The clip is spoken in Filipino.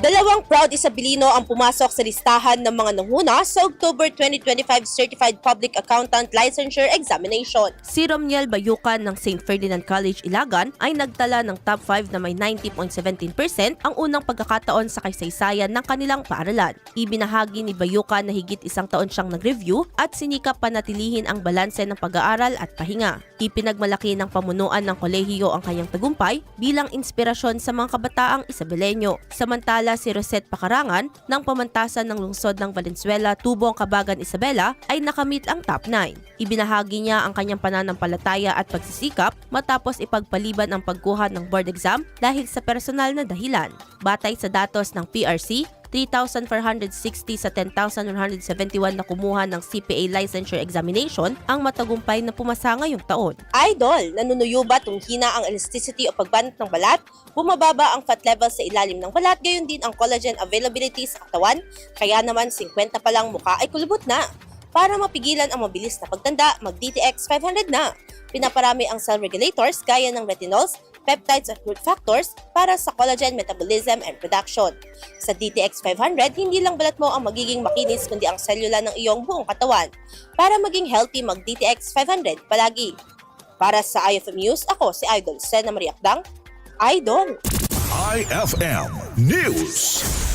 Dalawang proud isabilino ang pumasok sa listahan ng mga nanguna sa October 2025 Certified Public Accountant Licensure Examination. Si Romniel Bayukan ng St. Ferdinand College Ilagan ay nagtala ng top 5 na may 90.17% ang unang pagkakataon sa kaysaysayan ng kanilang paaralan. Ibinahagi ni Bayukan na higit isang taon siyang nag-review at sinikap panatilihin ang balanse ng pag-aaral at pahinga. Ipinagmalaki ng pamunuan ng kolehiyo ang kanyang tagumpay bilang inspirasyon sa mga kabataang Isabelenyo. Samantala si Rosette Pakarangan ng pamantasan ng lungsod ng Valenzuela, Tubong, Kabagan, Isabela ay nakamit ang top 9. Ibinahagi niya ang kanyang pananampalataya at pagsisikap matapos ipagpaliban ang pagkuha ng board exam dahil sa personal na dahilan. Batay sa datos ng PRC, 3,460 sa 10,171 na kumuha ng CPA licensure examination ang matagumpay na pumasa ngayong taon. Idol, nanunuyubat kung hina ang elasticity o pagbanat ng balat, bumababa ang fat level sa ilalim ng balat, gayon din ang collagen availability sa katawan, kaya naman 50 pa lang mukha ay kulubot na. Para mapigilan ang mabilis na pagtanda, mag-DTX 500 na. Pinaparami ang cell regulators gaya ng retinols, peptides at growth factors para sa collagen metabolism and production. Sa DTX 500, hindi lang balat mo ang magiging makinis kundi ang selula ng iyong buong katawan. Para maging healthy, mag-DTX 500 palagi. Para sa IFM News, ako si Idol Sena Maria Akdang, Idol! IFM News.